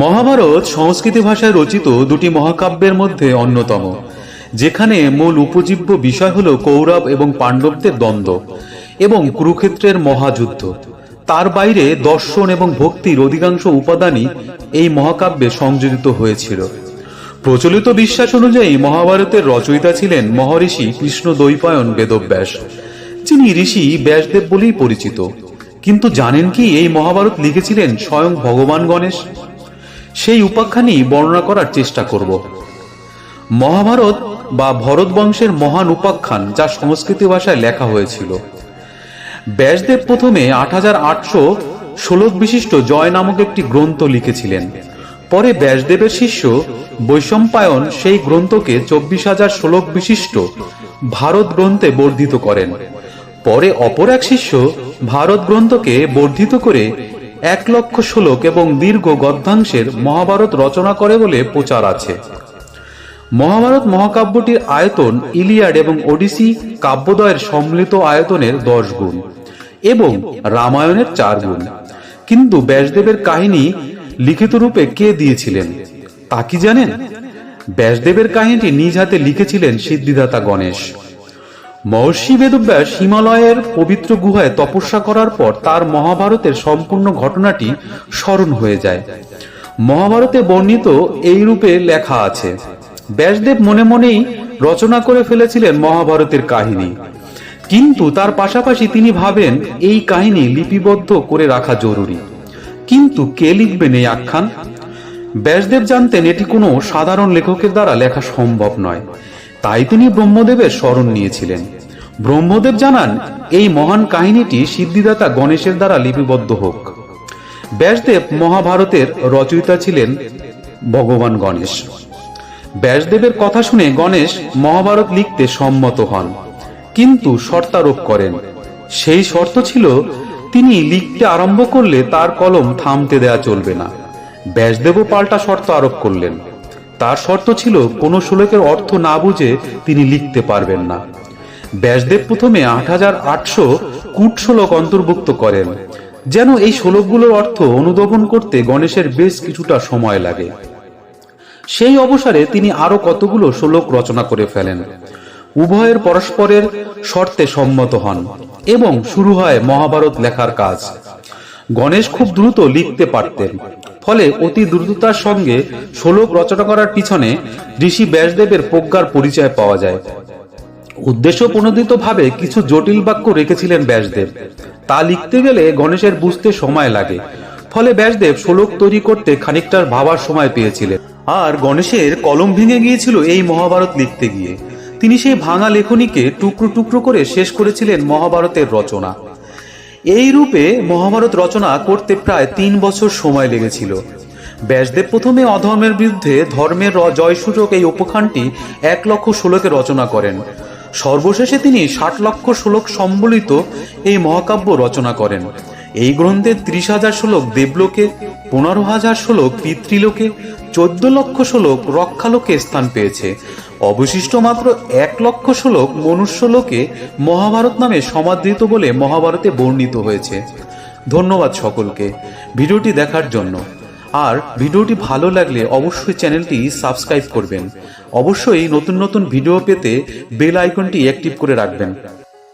মহাভারত সংস্কৃতি ভাষায় রচিত দুটি মহাকাব্যের মধ্যে অন্যতম, যেখানে মূল উপজীব্য বিষয় হল কৌরব এবং পাণ্ডবদের দ্বন্দ্ব এবং কুরুক্ষেত্রের মহাযুদ্ধ। তার বাইরে দর্শন এবং ভক্তির অধিকাংশ উপাদানই এই মহাকাব্যে সংযোজিত হয়েছিল। প্রচলিত বিশ্বাস অনুযায়ী মহাভারতের রচয়িতা ছিলেন মহর্ষি কৃষ্ণ দ্বৈপায়ন বেদব্যাস, যিনি ঋষি ব্যাসদেব বলেই পরিচিত। কিন্তু জানেন কি এই মহাভারত লিখেছিলেন স্বয়ং ভগবান গণেশ? সেই উপাখ্যানই বর্ণনা করার চেষ্টা করব। মহাভারত বা ভরত বংশের মহান উপাখ্যান যা সংস্কৃতি ভাষায় লেখা হয়েছিল। ব্যাসদেব প্রথমে আট হাজার আটশো ষোলক বিশিষ্ট জয় নামক একটি গ্রন্থ লিখেছিলেন। পরে ব্যাসদেবের শিষ্য বৈশম্পায়ন সেই গ্রন্থকে চব্বিশ হাজার ষোলক বিশিষ্ট ভারত গ্রন্থে বর্ধিত করেন। পরে অপর এক শিষ্য ভারত গ্রন্থকে বর্ধিত করে এক লক্ষ শ্লোক এবং দীর্ঘ গদ্যাংশের মহাভারত রচনা করে বলে প্রচার আছে। মহাভারত মহাকাব্যটির আয়তন ইলিয়াড এবং ওডিসি কাব্যদয়ের সম্মিলিত আয়তনের দশ গুণ এবং রামায়ণের চার গুণ। কিন্তু ব্যাসদেবের কাহিনী লিখিত রূপে কে দিয়েছিলেন? তা কি জানেন? ব্যাসদেবের কাহিনীটি নিজ হাতে লিখেছিলেন সিদ্ধিদাতা গণেশ। মহর্ষি বেদব্যাস হিমালয়ের পবিত্র গুহায় তপস্যা করার পর তার মহাভারতের সম্পূর্ণ ঘটনাটি স্মরণ হয়ে যায়। মহাভারতে বর্ণিত এই রূপে লেখা আছে, ব্যাসদেব মনে মনেই রচনা করে ফেলেছিলেন মহাভারতের কাহিনী। কিন্তু তার পাশাপাশি তিনি ভাবেন, এই কাহিনী লিপিবদ্ধ করে রাখা জরুরি। কিন্তু কে লিখবেন এই আখ্যান? ব্যাসদেব জানতেন এটি কোনো সাধারণ লেখকের দ্বারা লেখা সম্ভব নয়। তাই তিনি ব্রহ্মদেবের স্মরণ নিয়েছিলেন। ব্রহ্মদেব জানান, এই মহান কাহিনীটি সিদ্ধিদাতা গণেশের দ্বারা লিপিবদ্ধ হোক। ব্যাসদেব মহাভারতের রচয়িতা ছিলেন ভগবান গণেশ। ব্যাসদেবের কথা শুনে গণেশ মহাভারত লিখতে সম্মত হন, কিন্তু শর্তারোপ করেন। সেই শর্ত ছিল, তিনি লিখতে আরম্ভ করলে তার কলম থামতে দেয়া চলবে না। ব্যাসদেবও পাল্টা শর্ত আরোপ করলেন। তার শর্ত ছিল কোনো শ্লোকের অর্থ না বুঝে তিনি লিখতে পারবেন না। ব্যাসদেব প্রথমে আট হাজার আটশো কুট শ্লোক অন্তর্ভুক্ত করেন, যেন এই শ্লোকগুলোর অর্থ অনুধাবন করতে গণেশের বেশ কিছুটা সময় লাগে। সেই অবসরে তিনি আরও কতগুলো শ্লোক রচনা করে ফেলেন। উভয়ের পরস্পরের শর্তে সম্মত হন এবং শুরু হয় মহাভারত লেখার কাজ। গণেশ খুব দ্রুত লিখতে পারতেন। ফলে অতি দ্রুততার সঙ্গে শ্লোক রচনা করার পিছনে ঋষি ব্যাসদেবের প্রজ্ঞার পরিচয় পাওয়া যায়। উদ্দেশ্য প্রণোদিত ভাবে কিছু জটিল বাক্য রেখেছিলেন ব্যাসদেব। তা লিখতে গেলে গণেশের বুঝতে সময় লাগে। ফলে ব্যাসদেব শ্লোক তৈরি করতে খানিকটার ভাবার সময় পেয়েছিলেন। আর গণেশের কলম ভেঙে গিয়েছিল এই মহাভারত লিখতে গিয়ে। তিনি সেই ভাঙা লেখনীকে টুকরো টুকরো করে শেষ করেছিলেন মহাভারতের রচনা। এই রূপে মহাভারত রচনা করতে প্রায় তিন বছর সময় লেগেছিল। ব্যাসদেব প্রথমে অধর্মের বিরুদ্ধে ধর্মের জয়সূচক এই উপখানটি এক লক্ষ ষোলকে রচনা করেন। সর্বশেষে তিনি ষাট লক্ষ শ্লোক সম্বলিত এই মহাকাব্য রচনা করেন। এই গ্রন্থের ত্রিশ হাজার শ্লোক দেবলোকে, পনেরো হাজার শ্লোক পিতৃলোকে, চোদ্দ লক্ষ শ্লোক রক্ষালোকে স্থান পেয়েছে। অবশিষ্ট মাত্র এক লক্ষ শ্লোক মনুষ্যলোকে মহাভারত নামে সমাদৃত বলে মহাভারতে বর্ণিত হয়েছে। ধন্যবাদ সকলকে ভিডিওটি দেখার জন্য। আর ভিডিওটি ভালো লাগলে অবশ্যই চ্যানেলটি সাবস্ক্রাইব করবেন। অবশ্যই নতুন নতুন ভিডিও পেতে বেল আইকনটি অ্যাক্টিভ করে রাখবেন।